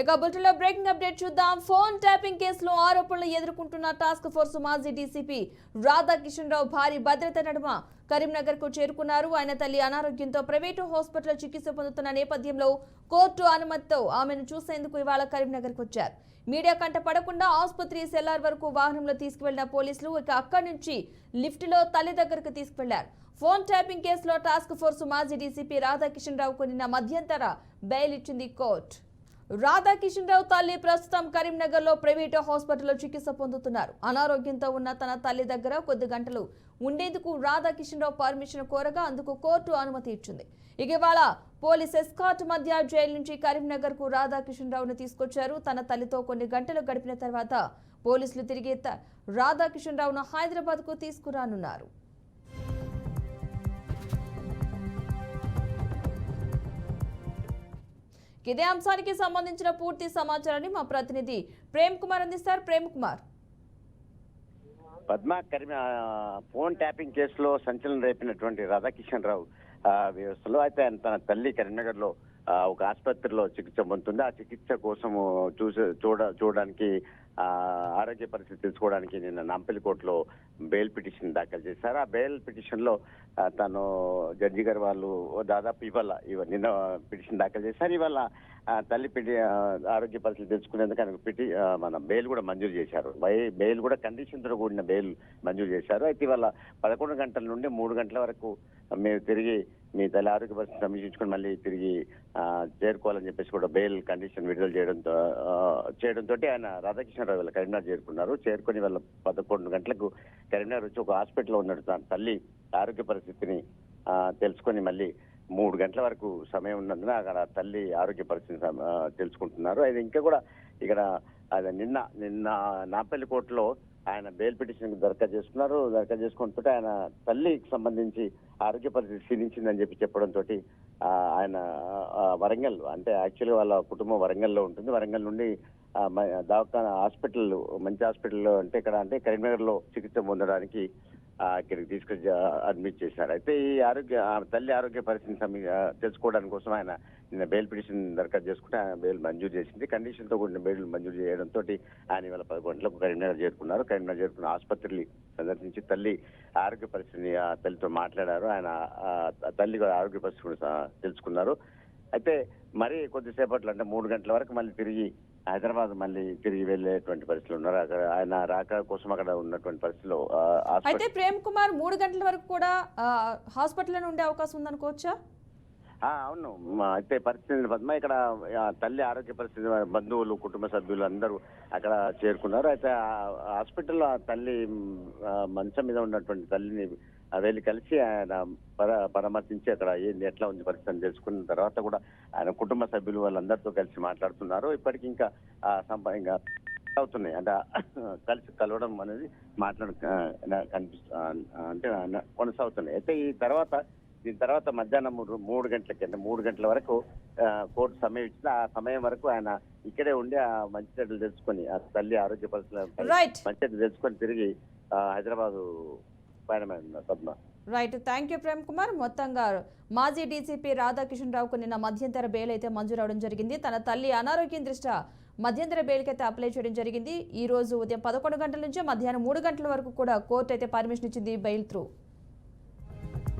ఇక బులెటిన్లో breaking update చూద్దాం. ఫోన్ ట్యాపింగ్ కేసులో ఆరోపణలు ఎదుర్కొంటున్న టాస్క్ ఫోర్స్ మాజీ డీసీపీ రాధాకిషన్ రావు భారీ భద్రత నడుమ కరీంనగర్కు చేరుకున్నారు. ఆయన తల్లి అనారోగ్యంతో ప్రైవేటు హాస్పిటల్లో చికిత్స పొందుతున్న నేపథ్యంలో కోర్టు అనుమతితో ఆమెను చూసేందుకు ఇవాళ కరీంనగర్ వచ్చారు. మీడియా కంట పడకుండా ఆసుపత్రి సెల్లార్ వరకు వాహనంలో తీసుకువెళ్ళిన పోలీసులు ఇక అక్కడి నుంచి లిఫ్టులో తల్లి దగ్గరకు తీసుకువెళ్ళారు. ఫోన్ ట్యాపింగ్ కేసులో టాస్క్ ఫోర్స్ మాజీ డీసీపీ రాధాకిషన్ రావుకు నిన్న మధ్యంతర బెయిల్ ఇచ్చింది కోర్టు. రాధాకిషన్ రావు తల్లి ప్రస్తుతం కరీంనగర్లో ప్రైవేటు హాస్పిటల్లో చికిత్స పొందుతున్నారు. అనారోగ్యంతో ఉన్న తన తల్లి దగ్గర కొద్ది గంటలు ఉండేందుకు రాధాకిషన్ రావు పర్మిషన్ కోరగా అందుకు కోర్టు అనుమతి ఇచ్చింది. ఇక ఇవాళ పోలీస్ ఎస్కాట్ మధ్య జైలు నుంచి కరీంనగర్కు రాధాకిషన్ రావును తీసుకొచ్చారు. తన తల్లితో కొన్ని గంటలు గడిపిన తర్వాత పోలీసులు తిరిగి త- రాధాకిషన్ రావును హైదరాబాద్కు తీసుకురానున్నారు. ఇదే అంశానికి సంబంధించిన పూర్తి సమాచారాన్ని మా ప్రతినిధి ప్రేమ్ కుమార్ అందిస్తారు. ప్రేమ్ కుమార్. పద్మా కరీం ఫోన్ ట్యాపింగ్ కేసులో సంచలనం రేపినటువంటి రాధాకిషన్ రావు వ్యవస్థలో అయితే తన తల్లి కరీంనగర్లో ఒక ఆసుపత్రిలో చికిత్స పొందుతుంది. ఆ చికిత్స కోసము చూసే చూడ చూడడానికి ఆరోగ్య పరిస్థితి తెలుసుకోవడానికి నిన్న నాంపల్లి బెయిల్ పిటిషన్ దాఖలు చేశారు. ఆ బెయిల్ పిటిషన్లో తను జడ్జి గారు వాళ్ళు దాదాపు ఇవాళ నిన్న పిటిషన్ దాఖలు చేశారు. ఇవాళ తల్లి పిటి ఆరోగ్య పరిస్థితి తెలుసుకునేందుకు ఆయనకు పిటి మన బెయిల్ కూడా మంజూరు చేశారు. బై- బెయిల్ కూడా కండిషన్తో కూడిన బెయిల్ మంజూరు చేశారు. అయితే ఇవాళ పదకొండు గంటల నుండి మూడు గంటల వరకు మీరు తిరిగి మీ తల్లి ఆరోగ్య పరిస్థితి సమీక్షించుకొని మళ్ళీ తిరిగి చేరుకోవాలని చెప్పేసి కూడా బెయిల్ కండిషన్ విడుదల చేయడంతో చేయడంతో ఆయన రాధాకృష్ణరావు వీళ్ళ కరీంనగర్ చేరుకున్నారు. చేరుకొని వాళ్ళ పదకొండు గంటలకు కరీంనగర్ వచ్చి ఒక హాస్పిటల్లో ఉన్నాడు. తన తల్లి ఆరోగ్య పరిస్థితిని తెలుసుకొని మళ్ళీ మూడు గంటల వరకు సమయం ఉన్నందున అక్కడ తల్లి ఆరోగ్య పరిస్థితి తెలుసుకుంటున్నారు. అది ఇంకా కూడా ఇక్కడ అది నిన్న నిన్న నాపల్లి కోర్టులో ఆయన బెయిల్ పిటిషన్ దరఖాస్తు చేసుకున్నారు. దరఖాస్తు చేసుకుంటుంటే ఆయన తల్లికి సంబంధించి ఆరోగ్య పరిస్థితి క్షీణించిందని చెప్పి చెప్పడంతో ఆయన వరంగల్ అంటే యాక్చువల్లీ వాళ్ళ కుటుంబం వరంగల్లో ఉంటుంది. వరంగల్ నుండి దవాఖాన హాస్పిటల్ మంచి హాస్పిటల్ అంటే ఇక్కడ అంటే కరీంనగర్లో చికిత్స పొందడానికి ఇక్కడికి తీసుకొచ్చి అడ్మిట్ చేశారు. అయితే ఈ ఆరోగ్య తల్లి ఆరోగ్య పరిస్థితిని సమీ- తెలుసుకోవడానికి కోసం ఆయన నిన్న బెయిల్ పిటిషన్ దరఖాస్తు చేసుకుంటే ఆయన బెయిల్ మంజూరు చేసింది. కండిషన్తో కూడిన బెయిల్ మంజూరు చేయడంతో ఆయన ఇవాళ పది గంటలకు కరీంనగర్ చేరుకున్నారు. కరీంనగర్ చేరుకున్న ఆసుపత్రిని సందర్శించి తల్లి ఆరోగ్య పరిస్థితిని ఆ తల్లితో మాట్లాడారు. ఆయన తల్లి కూడా ఆరోగ్య పరిస్థితి తెలుసుకున్నారు. అయితే మరి కొద్దిసేపట్లో అంటే మూడు గంటల వరకు మళ్ళీ తిరిగి హైదరాబాద్ మళ్ళీ తిరిగి వెళ్ళేటువంటి పరిస్థితులు ఉన్నారు. అక్కడ ఆయన రాక కోసం అక్కడ ఉన్నటువంటి పరిస్థితిలో హాస్పిటల్ అయితే ప్రేమ్ కుమార్ మూడు గంటల వరకు కూడా ఆ, హాస్పిటల్లోనే ఉండే అవకాశం ఉందనుకోవచ్చా? ఆ, అవును. అయితే పరిస్థితి పద్మ? ఇక్కడ తల్లి ఆరోగ్య పరిస్థితి బంధువులు కుటుంబ సభ్యులు అందరూ అక్కడ చేరుకున్నారు. అయితే ఆ హాస్పిటల్లో ఆ తల్లి మంచం మీద ఉన్నటువంటి తల్లిని వెళ్ళి కలిసి ఆయన పర పరామర్శించి అక్కడ ఏంది ఎట్లా ఉంది పరిస్థితి అని తెలుసుకున్న తర్వాత కూడా ఆయన కుటుంబ సభ్యులు వాళ్ళందరితో కలిసి మాట్లాడుతున్నారు. ఇప్పటికి ఇంకా ఆ, సంప ఇంకా అవుతున్నాయి. అంటే కలిసి కలవడం అనేది మాట్లాడ కనిపిస్తు అంటే కొనసాగుతున్నాయి. అయితే ఈ తర్వాత దీని తర్వాత మధ్యాహ్నం మూడు మూడు గంటలకి అంటే మూడు గంటల వరకు కోర్టు సమయం ఇచ్చిన ఆ సమయం వరకు ఆయన ఇక్కడే ఉండి ఆ మంచి చెడ్డలు తెలుసుకొని ఆ తల్లి ఆరోగ్య పరిస్థితులు మంచి చెడ్డలు తెలుసుకొని తిరిగి Hyderabad right thank you Prem Kumar మొత్తంగా మాజీ డీసీపీ రాధాకిషన్ రావుకు నిన్న మధ్యంతర బెయిల్ అయితే మంజూరు అవడం జరిగింది. తన తల్లి అనారోగ్యం దృష్ట్యా మధ్యంతర బెయిల్కి అయితే అప్లై చేయడం జరిగింది. ఈ రోజు ఉదయం పదకొండు గంటల నుంచి మధ్యాహ్నం మూడు గంటల వరకు కూడా కోర్టు అయితే పర్మిషన్ ఇచ్చింది బెయిల్ త్రూ